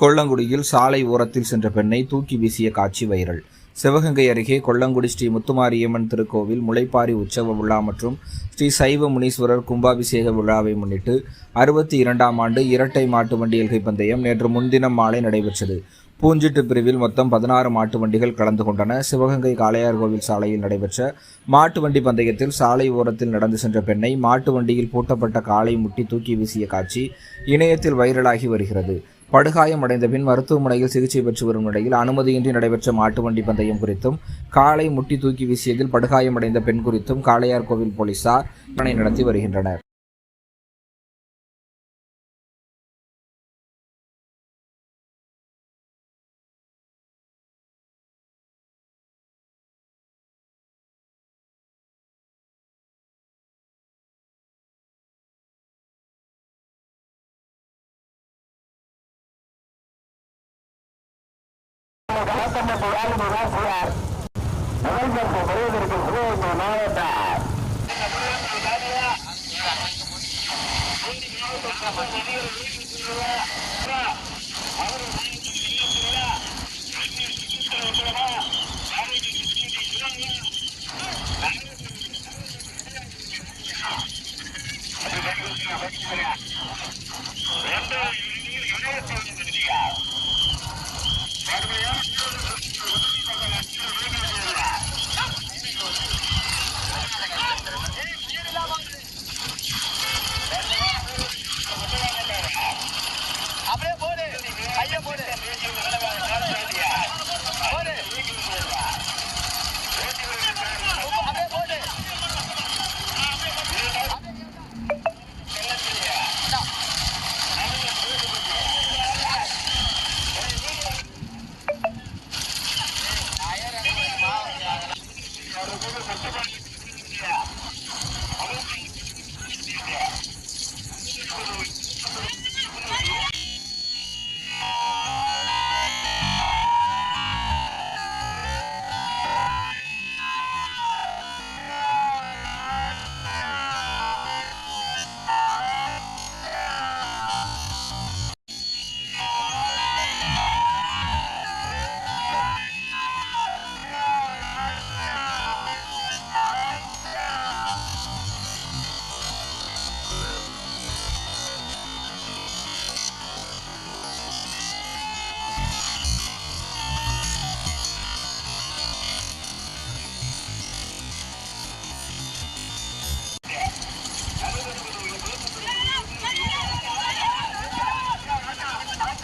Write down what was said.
கொல்லங்குடியில் சாலை ஓரத்தில் சென்ற பெண்ணை தூக்கி வீசிய காட்சி வைரல். சிவகங்கை அருகே கொல்லங்குடி ஸ்ரீ முத்துமாரியம்மன் திருக்கோவில் முளைப்பாரி உற்சவ விழா மற்றும் ஸ்ரீ சைவ முனீஸ்வரர் கும்பாபிஷேக விழாவை முன்னிட்டு அறுபத்தி இரண்டாம் ஆண்டு இரட்டை மாட்டு வண்டி எல்கை பந்தயம் நேற்று முன்தினம் மாலை நடைபெற்றது. பூஞ்சிட்டு பிரிவில் மொத்தம் பதினாறு மாட்டு வண்டிகள் கலந்து கொண்டன. சிவகங்கை காளையார் கோவில் சாலையில் நடைபெற்ற மாட்டு வண்டி பந்தயத்தில் சாலை ஓரத்தில் நடந்து சென்ற பெண்ணை மாட்டு வண்டியில் பூட்டப்பட்ட காலை முட்டி தூக்கி வீசிய காட்சி இணையத்தில் வைரலாகி வருகிறது. படுகாயம் அடைந்த பின் மருத்துவமனையில் சிகிச்சை பெற்று வரும் நிலையில் அனுமதியின்றி நடைபெற்ற மாட்டு வண்டி பந்தயம் குறித்தும் காலை முட்டி தூக்கி வீசியதில் படுகாயமடைந்த பெண் குறித்தும் காளையார்கோவில் போலீசார் விசாரணை நடத்தி வருகின்றனர். Vamos a algo gracias. No vengan a correr porque el juego no está. Yeah.